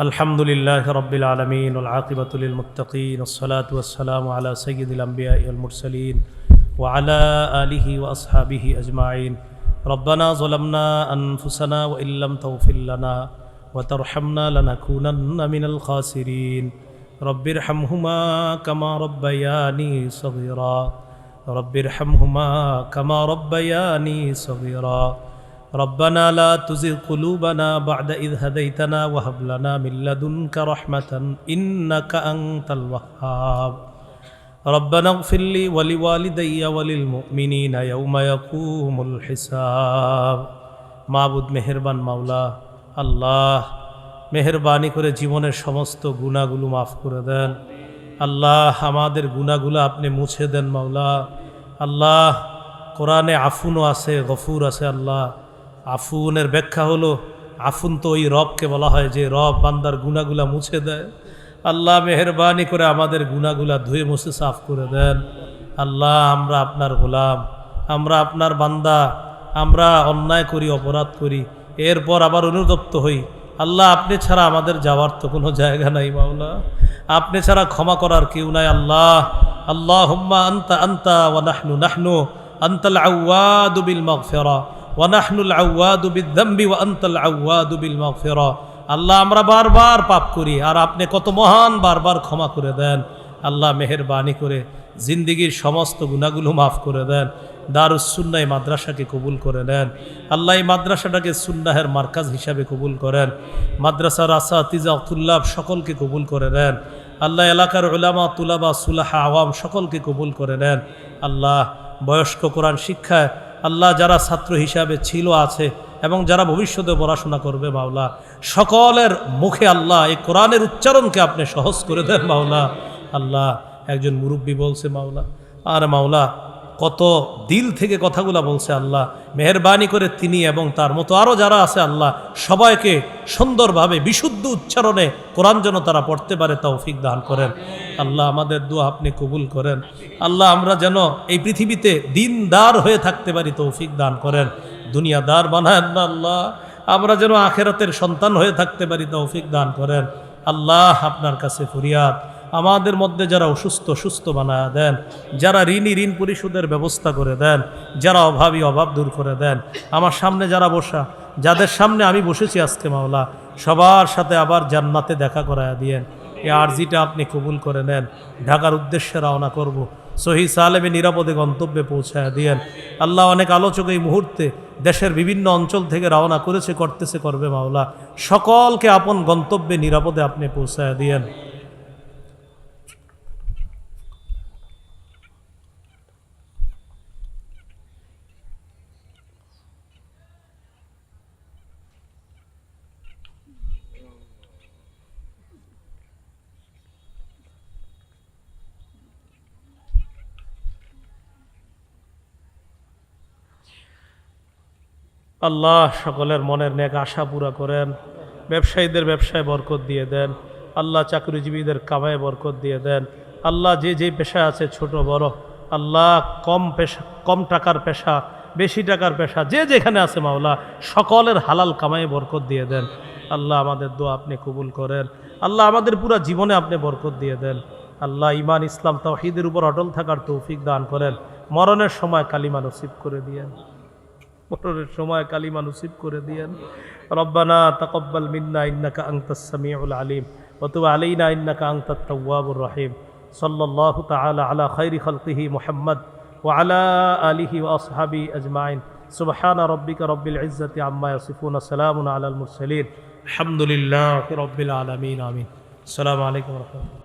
الحمد لله رب العالمين والعاقبة للمتقين والصلاة والسلام على سيد الأنبياء والمرسلين وعلى آله وأصحابه أجمعين. ربنا ظلمنا أنفسنا وإن لم تغفر لنا وترحمنا لنكونن من الخاسرين. رب ارحمهما كما ربياني صغيرا. رب ارحمهما كما ربياني صغيرا. ربنا لا تزغ قلوبنا بعد إذ هديتنا وهب لنا من لدنك رحمة إنك أنت الوهاب ربنا اغفر لي ولوالدي وللمؤمنين يوم يقوم الحساب মাবুদ মেহেরবান মাওলা আল্লাহ মেহরবানি করে জীবনের সমস্ত গুণাগুলো মাফ করে দেন আল্লাহ আমাদের গুণাগুলো আপনি মুছে দেন মাওলা আল্লাহ কোরআনে আফুনও আছে গফুর আছে আল্লাহ আফুনের ব্যাখ্যা হলো, আফুন তো ওই রবকে বলা হয় যে রব বান্দার গুণাগুলা মুছে দেয়। আল্লাহ মেহরবানি করে আমাদের গুণাগুলা ধুয়ে মুছে সাফ করে দেন। আল্লাহ, আমরা আপনার গোলাম, আমরা আপনার বান্দা, আমরা অন্যায় করি, অপরাধ করি, এরপর আবার অনুতপ্ত হই। আল্লাহ, আপনি ছাড়া আমাদের যাওয়ার তো কোনো জায়গা নাই মাওলা। আপনি ছাড়া ক্ষমা করার কেউ নাই আল্লাহ। আল্লাহ হুম্মা আন্তা আন্তা ওয়া নাহনু নাহনু আন্তাল আউয়াদু বিল মাগফিরা। ওয়া নাহনুল আউয়াদু বিদ্যাম্বি ওয়া আন্তাল আউয়াদু বিল মাগফিরা আল্লাহ আমরা বারবার পাপ করি, আর আপনি কত মহান বারবার ক্ষমা করে দেন। আল্লাহ মেহেরবানি করে জিন্দিগির সমস্ত গুণাগুলো মাফ করে দেন দারুসুন্নাই মাদ্রাসাকে কবুল করে নেন। আল্লাহ এই মাদ্রাসাটাকে সুন্নাহের মার্কাজ হিসাবে কবুল করেন, মাদ্রাসার আসা তিজা তুল্লাভ সকলকে কবুল করে নেন। আল্লাহ এলাকার ওলামা তুলাবা, সুলাহা, আওয়াম সকলকে কবুল করে নেন। আল্লাহ বয়স্ক কোরআন শিক্ষায় আল্লাহ যারা ছাত্র হিসাবে ছিল, আছে এবং যারা ভবিষ্যতে পড়াশোনা করবে, মাওলা, সকলের মুখে আল্লাহ এই কোরআনের উচ্চারণকে আপনি সহজ করে দেন, মাওলা। আল্লাহ একজন মুরব্বী বলছে, মাওলা, আর মাওলা কত দিল থেকে কথাগুলো বলছে আল্লাহ। মেহরবানি করে তিনি এবং তার মতো আরও যারা আছে আল্লাহ, সবাইকে সুন্দরভাবে, বিশুদ্ধ উচ্চারণে কোরআন যেন তারা পড়তে পারে, তৌফিক দান করেন। আল্লাহ আমাদের দোয়া আপনি কবুল করেন। আল্লাহ আমরা যেন এই পৃথিবীতে দিনদার হয়ে থাকতে পারি, তৌফিক দান করেন। দুনিয়াদার বানায়েন না আল্লাহ। আমরা যেন আখেরাতের সন্তান হয়ে থাকতে পারি, তৌফিক দান করেন। আল্লাহ আপনার কাছে ফরিয়াদ। আমাদের মধ্যে যারা অসুস্থ, সুস্থ বানায় দেন, যারা ঋণী ঋণ পরিশোধের ব্যবস্থা করে দেন, যারা অভাবী অভাব দূর করে দেন, আমার সামনে যারা বসা, যাদের সামনে আমি বসেছি আজকে মাওলা, সবার সাথে আবার জান্নাতে দেখা করায় দিয়েন। এই আর্জিটা আপনি কবুল করে নেন। ঢাকার উদ্দেশ্যে রওনা করব। সহি সালেমে নিরাপদে গন্তব্যে পৌঁছায় দিয়েন। আল্লাহ অনেক আলোচক এই মুহূর্তে দেশের বিভিন্ন অঞ্চল থেকে রওনা করেছে, করতেছে, করবে মাওলা। সকলকে আপন গন্তব্যে নিরাপদে আপনি পৌঁছায় দিয়েন। আল্লাহ সকলের মনের নেক আশা পুরা করেন, ব্যবসায়ীদের ব্যবসায় বরকত দিয়ে দেন, আল্লাহ চাকরিজীবীদের কামায় বরকত দিয়ে দেন, আল্লাহ যে যে পেশায় আছে ছোট বড়, আল্লাহ কম পেশা, কম টাকার পেশা, বেশি টাকার পেশা, যে যেখানে আছে মাওলা, সকলের হালাল কামায় বরকত দিয়ে দেন। আল্লাহ আমাদের দোয়া আপনি কবুল করেন, আল্লাহ আমাদের পুরা জীবনে আপনি বরকত দিয়ে দেন। আল্লাহ ইমান ইসলাম, তাওহিদের উপর অটল থাকার তৌফিক দান করেন, মরণের সময় কালিমা নসিব করে দিয়েন মরণের সময় কালিমা নসিব করে দিয়েন। রব্বানা তাকব্বাল মিন্না ইন্নাকা আনতাস সামিউল আলিম ওয়া তুব আলাইনা ইন্নাকা আনতাত তাওয়াবুর রহিম। সাল্লাল্লাহু তাআলা আলা খাইরি খালকিহি মুহাম্মদ ওয়া আলা আলিহি ওয়া আসহাবি আজমাইন। সুবহান রাব্বিকা রব্বিল ইজ্জাতি আম্মা ইয়াসিফুন সালামুন আলাল মুরসালিন। আলহামদুলিল্লাহি রাব্বিল আলামিন, আমিন। আসসালামু আলাইকুম ওয়া রাহমাতুল্লাহ।